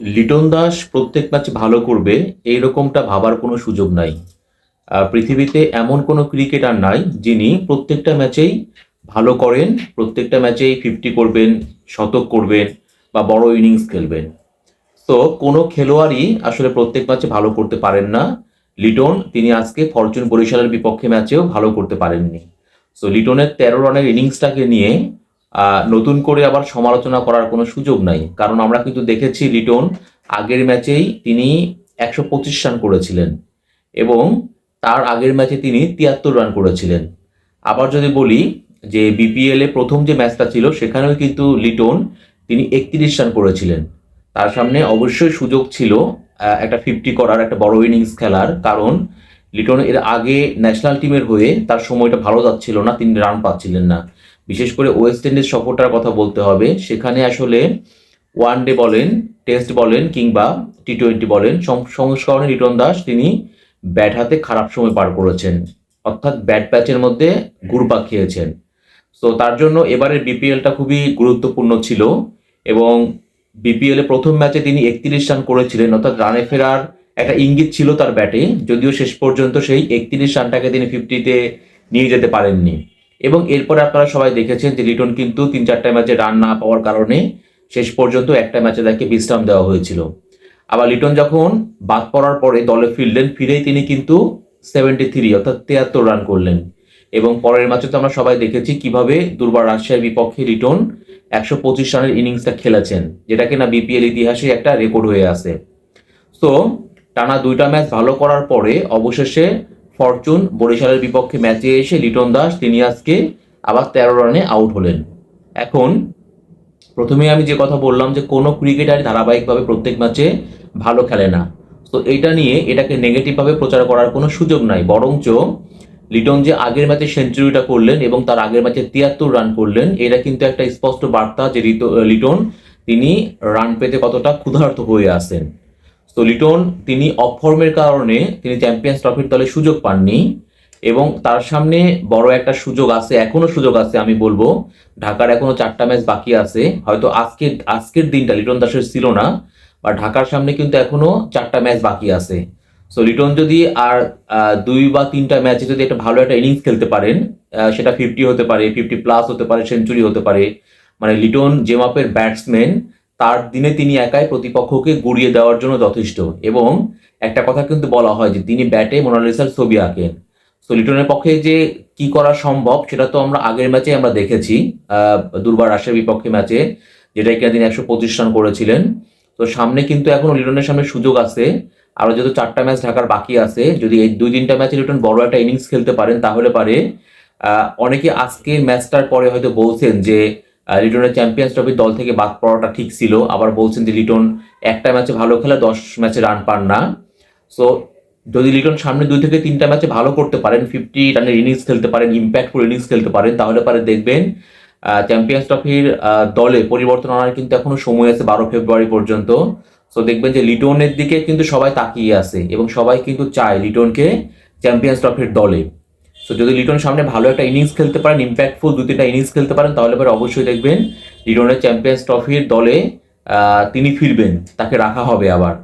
লিটন দাস প্রত্যেক ম্যাচ ভালো করবে এইরকমটা ভাবার কোনো সুযোগ নাই। পৃথিবীতে এমন কোনো ক্রিকেটার নাই যিনি প্রত্যেকটা ম্যাচেই ভালো করেন, প্রত্যেকটা ম্যাচেই ফিফটি করবেন, শতক করবেন বা বড় ইনিংস খেলবেন। তো কোনো খেলোয়াড়ই আসলে প্রত্যেক ম্যাচে ভালো করতে পারেন না। লিটন, তিনি আজকে ফরচুন বরিশালের বিপক্ষে ম্যাচেও ভালো করতে পারেননি। সো লিটনের তেরো রানের ইনিংসটাকে নিয়ে নতুন করে আবার সমালোচনা করার কোনো সুযোগ নাই। কারণ আমরা কিন্তু দেখেছি লিটন আগের ম্যাচেই তিনি একশো পঁচিশ রান করেছিলেন এবং তার আগের ম্যাচে তিনি তিয়াত্তর রান করেছিলেন। আবার যদি বলি যে বিপিএল প্রথম যে ম্যাচটা ছিল, সেখানেও কিন্তু লিটন তিনি একত্রিশ রান করেছিলেন। তার সামনে অবশ্যই সুযোগ ছিল একটা ফিফটি করার, একটা বড় ইনিংস খেলার। কারণ লিটন এর আগে ন্যাশনাল টিমের হয়ে তার সময়টা ভালো যাচ্ছিল না, তিনি রান পাচ্ছিলেন না। বিশেষ করে ওয়েস্ট ইন্ডিজ সফরটার কথা বলতে হবে। সেখানে আসলে ওয়ান ডে বলেন টেস্ট বলেন কিংবা টি টোয়েন্টি বলেন সংস্করণে রিটন দাস তিনি ব্যাট হাতে খারাপ সময় পার করেছেন। অর্থাৎ ব্যাট প্যাচের মধ্যে ঘুরপাক খেয়েছেন তো তার জন্য এবারের বিপিএলটা খুবই গুরুত্বপূর্ণ ছিল এবং বিপিএল প্রথম ম্যাচে তিনি একত্রিশ রান করেছিলেন, অর্থাৎ রানে ফেরার একটা ইঙ্গিত ছিল তার ব্যাটে যদিও শেষ পর্যন্ত সেই একত্রিশ রানটাকে তিনি ফিফটিতে নিয়ে যেতে পারেননি। এবং এরপরে আপনারা সবাই দেখেছেন যে লিটন কিন্তু তিন চারটা ম্যাচে রান না পাওয়ার কারণে শেষ পর্যন্ত একটা ম্যাচে তাকে বিশ্রাম দেওয়া হয়েছিল। আবার লিটন যখন বাদ পড়ার পরে দলে ফিরলেন, ফিরেই তিনি কিন্তু সেভেন্টি থ্রি অর্থাৎ তিয়াত্তর রান করলেন। এবং পরের ম্যাচে তো আমরা সবাই দেখেছি কীভাবে দুর্বার রাজশাহীর বিপক্ষে লিটন একশো পঁচিশ রানের ইনিংসটা খেলেছেন, যেটা কিনা বিপিএল ইতিহাসে একটা রেকর্ড হয়ে আছে। তো টানা দুইটা ম্যাচ ভালো করার পরে অবশেষে ফরচুন বরিশালের বিপক্ষে ম্যাচে এসে লিটন দাস তিনি আজকে আবার তেরো রানে আউট হলেন। এখন প্রথমে আমি যে কথা বললাম যে কোনো ক্রিকেটার ধারাবাহিকভাবে প্রত্যেক ম্যাচে ভালো খেলে না। তো এটা নিয়ে এটাকে নেগেটিভভাবে প্রচার করার কোনো সুযোগ নাই। বরঞ্চ লিটন যে আগের ম্যাচে সেঞ্চুরিটা করলেন এবং তার আগের ম্যাচে তিয়াত্তর রান করলেন, এটা কিন্তু একটা স্পষ্ট বার্তা যে লিটন তিনি রান পেতে কতটা ক্ষুধার্ত হয়ে আছেন। তো লিটন, তিনি অফ ফর্মের কারণে তিনি চ্যাম্পিয়ন্স ট্রফির দলে সুযোগ পাননি এবং তার সামনে বড় একটা সুযোগ আছে, এখনও সুযোগ আছে আমি বলব। ঢাকার এখনও চারটা ম্যাচ বাকি আছে। হয়তো আজকে, আজকের দিনটা লিটন দাসের ছিল না, বা ঢাকার সামনে কিন্তু এখনও চারটা ম্যাচ বাকি আছে। সো লিটন যদি আর দুই বা তিনটা ম্যাচে যদি একটা ভালো একটা ইনিংস খেলতে পারেন সেটা ফিফটি হতে পারে ফিফটি প্লাস হতে পারে সেঞ্চুরি হতে পারে। মানে লিটন যে মাপের ব্যাটসম্যান তার দিনে তিনি একাই প্রতিপক্ষকে গুড়িয়ে দেওয়ার জন্য যথেষ্ট। এবং একটা কথা কিন্তু বলা হয় যে, তিনি ব্যাটে মোনালিসার ছবি আঁকেন। সো লিটনের পক্ষে যে কি করা সম্ভব, সেটা তো আমরা আগের ম্যাচে আমরা দেখেছি দুর্বার রাশের বিপক্ষে ম্যাচে, যেটা কিনা তিনি একশো পঁচিশ রান করেছিলেন। তো সামনে কিন্তু এখনও লিটনের সামনে সুযোগ আছে। আরও যেহেতু চারটা ম্যাচ ঢাকার বাকি আছে, যদি এই দুই তিনটা ম্যাচে লিটন বড় একটা ইনিংস খেলতে পারেন, তাহলে পারে। অনেকে আজকের ম্যাচটার পরে হয়তো বলছেন যে লিটনের চ্যাম্পিয়ন্স ট্রফির দল থেকে বাদ পড়াটা ঠিক ছিল। আবার বলছেন যে লিটন একটা ম্যাচে ভালো খেলে দশ ম্যাচে রান পান না। সো যদি লিটন সামনে দুই থেকে তিনটা ম্যাচে ভালো করতে পারেন ফিফটি রানের ইনিংস খেলতে পারেন ইম্প্যাক্টফুল ইনিংস খেলতে পারেন, তাহলে পরে দেখবেন চ্যাম্পিয়ন্স ট্রফির দলে পরিবর্তন আনার কিন্তু এখনও সময় আছে বারো ফেব্রুয়ারি পর্যন্ত। সো দেখবেন যে লিটনের দিকে কিন্তু সবাই তাকিয়ে আছে এবং সবাই কিন্তু চায় লিটনকে চ্যাম্পিয়ন্স ট্রফির দলে। সো যদি লিটন সামনে ভালো একটা ইনিংস খেলতে পারেন ইম্প্যাক্টফুল দু তিনটা ইনিংস খেলতে পারেন, তাহলে পরে অবশ্যই দেখবেন লিটনের চ্যাম্পিয়ন্স ট্রফির দলে তিনি ফিরবেন, তাকে রাখা হবে আবার।